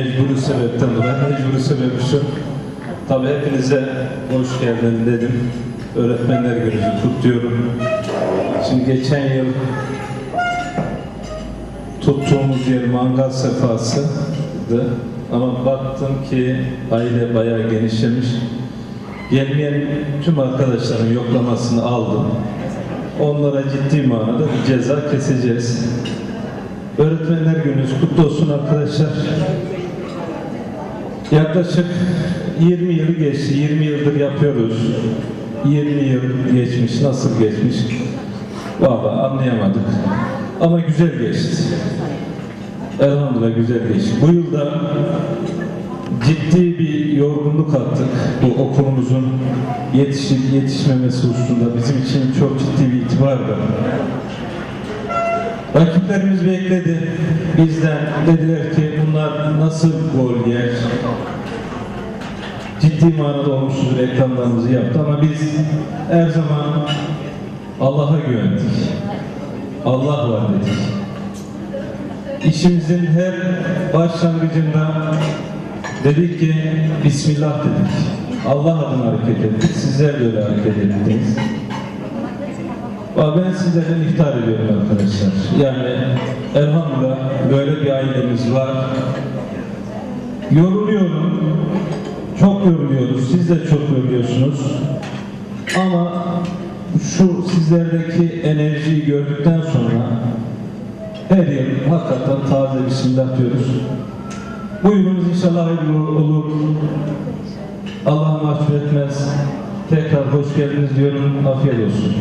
Mecburi sebepten dolayı mecburi sebebi şu. Tabii hepinize hoş geldin dedim. Öğretmenler gününüzü kutluyorum. Şimdi geçen yıl tuttuğumuz yer mangal sefasıydı. Ama baktım ki aile bayağı genişlemiş. Gelmeyen tüm arkadaşların yoklamasını aldım. Onlara ciddi manada bir ceza keseceğiz. Öğretmenler gününüz kutlu olsun arkadaşlar. Yaklaşık 20 yıl geçti. 20 yıldır yapıyoruz. 20 yıl geçmiş. Nasıl geçmiş? Vallahi anlayamadık. Ama güzel geçti. Elhamdülillah güzel geçti. Bu yılda ciddi bir yorgunluk attık. Bu okulumuzun yetişip yetişmemesi hususunda bizim için çok ciddi bir itibardı. Rakiplerimiz bekledi. Bizden dediler ki bunlar nasıl gol yer? Ciddi manada olumsuz reklamlarımızı yaptı ama biz her zaman Allah'a güvendik. Allah var dedik. İşimizin her başlangıcında dedik ki Bismillah dedik. Allah adına hareket ettik. Sizler de öyle hareket ettiniz. Ben sizlerden iftar ediyorum arkadaşlar. Yani elhamdülillah böyle bir ailemiz var. Yoruluyorum. Çok yoruluyoruz. Siz de çok yoruluyorsunuz. Ama şu sizlerdeki enerjiyi gördükten sonra her yıl hakikaten taze bir simlah diyoruz. Bu yılımız inşallah hayırlı olur. Allah mahcup etmez. Tekrar hoş geldiniz diyorum. Afiyet olsun.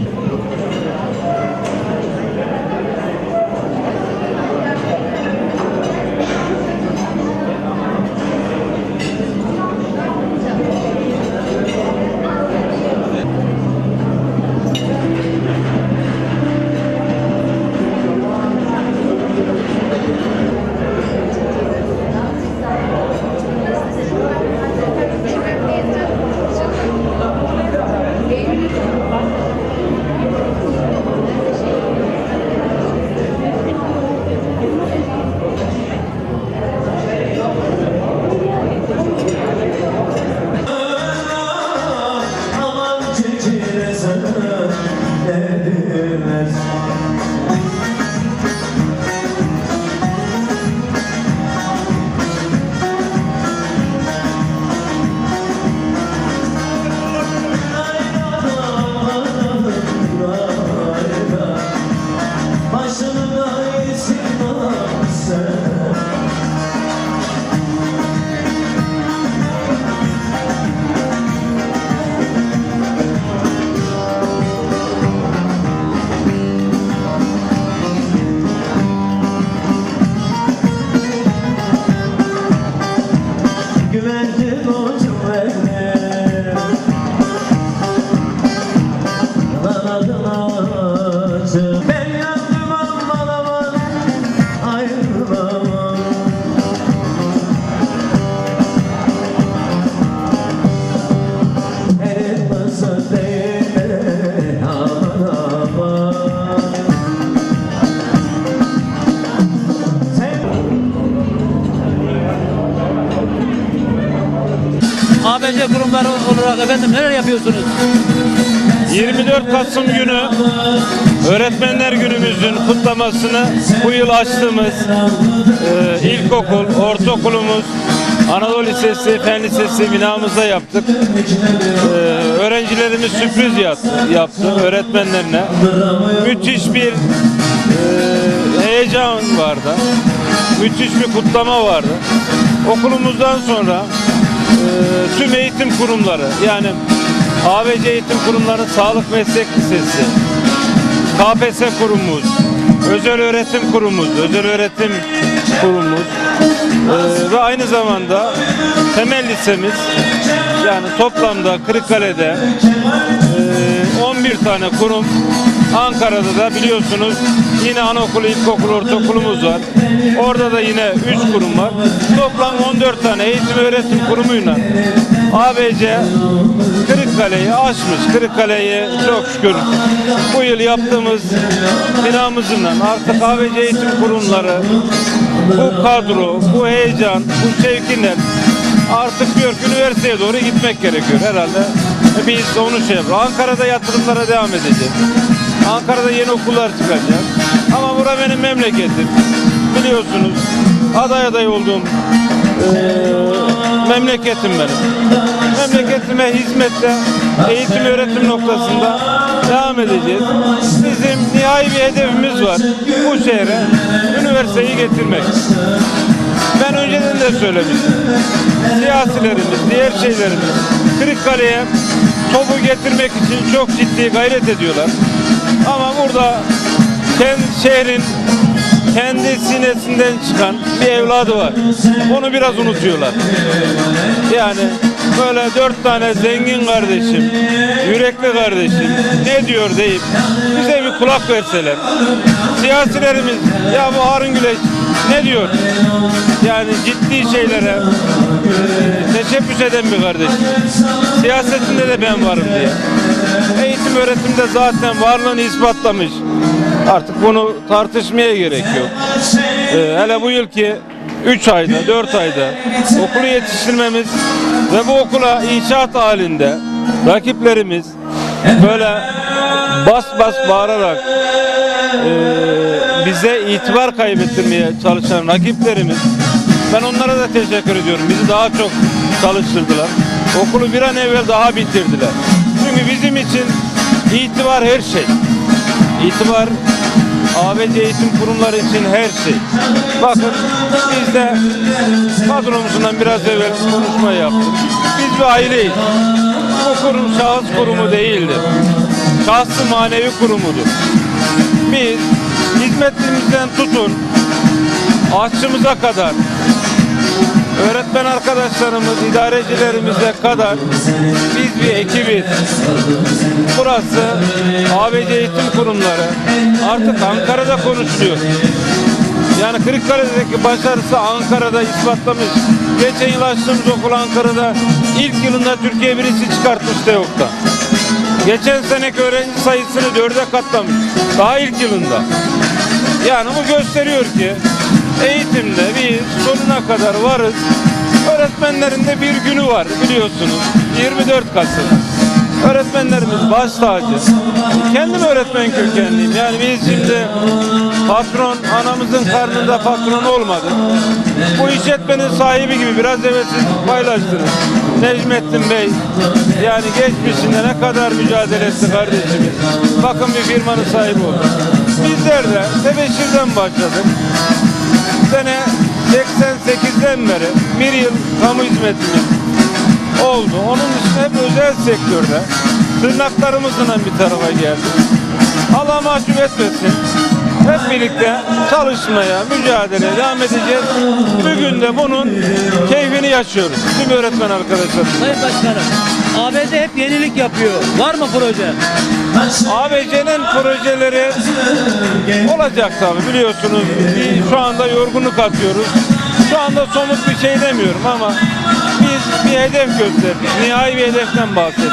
ABC kurumları olarak efendim neler yapıyorsunuz? 24 Kasım günü Öğretmenler Günümüzün kutlamasını bu yıl açtığımız e, ilkokul, ortaokulumuz, Anadolu Lisesi, Fen Lisesi binamızda yaptık. E, öğrencilerimiz sürpriz yaptı, öğretmenlerine. Müthiş bir e, heyecan vardı. Müthiş bir kutlama vardı. Okulumuzdan sonra tüm eğitim kurumları yani ABC Eğitim Kurumları Sağlık Meslek Lisesi, KPSS kurumumuz, özel öğretim kurumumuz, özel öğretim kurumumuz e, ve aynı zamanda temel lisemiz yani toplamda Kırıkkale'de e, 11 tane kurum Ankara'da da biliyorsunuz yine anaokulu, ilkokul, ortaokulumuz var. Orada da yine 3 kurum var. Toplam 14 tane eğitim öğretim kurumuyla ABC Kırıkkale'yi aşmış. Kırıkkale'yi çok şükür bu yıl yaptığımız binamızından artık ABC eğitim kurumları bu kadro, bu heyecan, bu şevkinler artık diyor ki üniversiteye doğru gitmek gerekiyor herhalde. Biz onu şey yapıyoruz. Ankara'da yatırımlara devam edeceğiz. Ankara'da yeni okullar çıkacak. Ama bura benim memleketim. Biliyorsunuz aday aday olduğum eee, memleketim benim. Memleketime hizmette eğitim öğretim noktasında devam edeceğiz. Bizim nihai bir hedefimiz var. Bu şehre üniversiteyi getirmek. Ben önceden de söylemiştim. Siyasilerimiz, diğer şeylerimiz Kırıkkale'ye topu getirmek için çok ciddi gayret ediyorlar. Ama burada kendi şehrin kendi sinesinden çıkan bir evladı var. Onu biraz unutuyorlar. Yani böyle dört tane zengin kardeşim, yürekli kardeşim ne diyor deyip bize bir kulak verseler. Siyasilerimiz ya bu Harun Güleç ne diyor? Yani ciddi şeylere e, teşebbüs eden bir kardeş. Siyasetinde de ben varım diye. Eğitim öğretimde zaten varlığını ispatlamış. Artık bunu tartışmaya gerek yok. Ee, hele bu yılki 3 ayda, 4 ayda okulu yetiştirmemiz ve bu okula inşaat halinde rakiplerimiz böyle bas bas bağırarak e, bize itibar kaybettirmeye çalışan rakiplerimiz ben onlara da teşekkür ediyorum. Bizi daha çok çalıştırdılar. Okulu bir an evvel daha bitirdiler. Çünkü bizim için itibar her şey. İtibar ABC eğitim kurumları için her şey. Bakın biz de patronumuzdan biraz evvel konuşma yaptık. Biz bir aileyiz. Bu kurum şahıs kurumu değildir. Şahsı manevi kurumudur. Biz hizmetimizden tutun aşçımıza kadar öğretmen arkadaşlarımız, idarecilerimize kadar biz bir ekibiz. Burası ABC eğitim kurumları artık Ankara'da konuşuluyor. Yani Kırıkkale'deki başarısı Ankara'da ispatlamış. Geçen yıl açtığımız okul Ankara'da ilk yılında Türkiye birisi çıkartmış TEOK'ta. Geçen seneki öğrenci sayısını dörde katlamış. Daha ilk yılında. Yani bu gösteriyor ki eğitimde biz sonuna kadar varız. Öğretmenlerin de bir günü var biliyorsunuz. 24 Kasım. Öğretmenlerimiz baş tacı. Kendim öğretmen kökenliyim. Yani biz şimdi patron, anamızın karnında patron olmadık. Bu işletmenin sahibi gibi biraz evvel siz paylaştınız. Necmettin Bey yani geçmişinde ne kadar mücadele etti kardeşimiz. Bakın bir firmanın sahibi oldu. Bizler de tebeşirden başladık. Sene 88'den beri bir yıl kamu hizmetimiz oldu. Onun dışında hep özel sektörde tırnaklarımızla bir tarafa geldik. Allah mahcup etmesin. Hep birlikte çalışmaya, mücadeleye devam edeceğiz. Bugün de bunun keyfini yaşıyoruz. Tüm öğretmen arkadaşlar. Sayın Başkanım, ABD hep yenilik yapıyor. Var mı proje? ABC'nin projeleri olacak tabii biliyorsunuz. Şu anda yorgunluk atıyoruz. Şu anda somut bir şey demiyorum ama biz bir hedef gösterdik. Nihai bir hedeften bahsettik.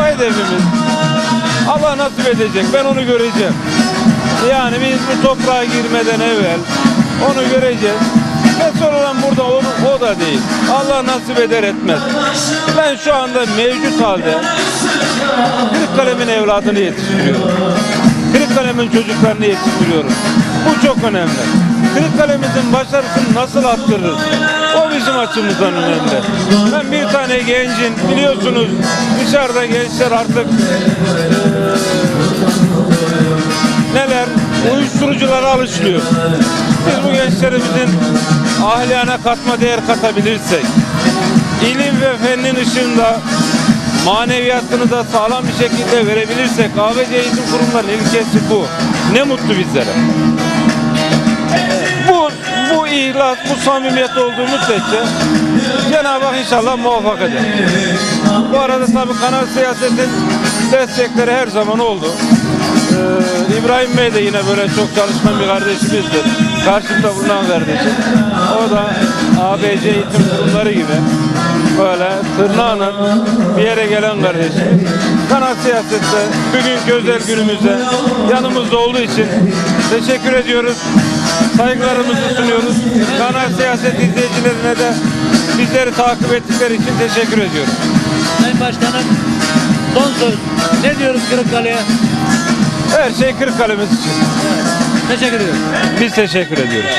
O hedefimiz Allah nasip edecek. Ben onu göreceğim. Yani biz bu toprağa girmeden evvel onu göreceğiz. Mesele olan burada o, o da değil. Allah nasip eder etmez. Ben şu anda mevcut halde Kırıkkale'min evladını yetiştiriyorum. Kırıkkale'min çocuklarını yetiştiriyorum. Bu çok önemli. Kırıkkale'mizin başarısını nasıl arttırırız? O bizim açımızdan önemli. Ben bir tane gencin biliyorsunuz dışarıda gençler artık neler uyuşturuculara alışılıyor. Biz bu gençlerimizin ahliyana katma değer katabilirsek, ilim ve fennin ışığında maneviyatını da sağlam bir şekilde verebilirsek ABC eğitim kurumlarının ilkesi bu. Ne mutlu bizlere. Bu bu ihlas, bu samimiyet olduğu müddetçe Cenab-ı Hak inşallah muvaffak eder. Bu arada tabii kanal siyasetin destekleri her zaman oldu. Ee, İbrahim Bey de yine böyle çok çalışkan bir kardeşimizdir. Karşımda bulunan kardeşim. O da ABC eğitim kurumları gibi böyle tırnağına bir yere gelen kardeşimiz. Kanal siyasette bugünkü özel günümüzde yanımızda olduğu için teşekkür ediyoruz. Saygılarımızı sunuyoruz. Kanal siyaset izleyicilerine de bizleri takip ettikleri için teşekkür ediyoruz. Sayın Başkanım son söz. Ne diyoruz Kırıkkale'ye? Her şey Kırıkkale'miz için. Teşekkür ediyorum. Biz teşekkür ediyoruz.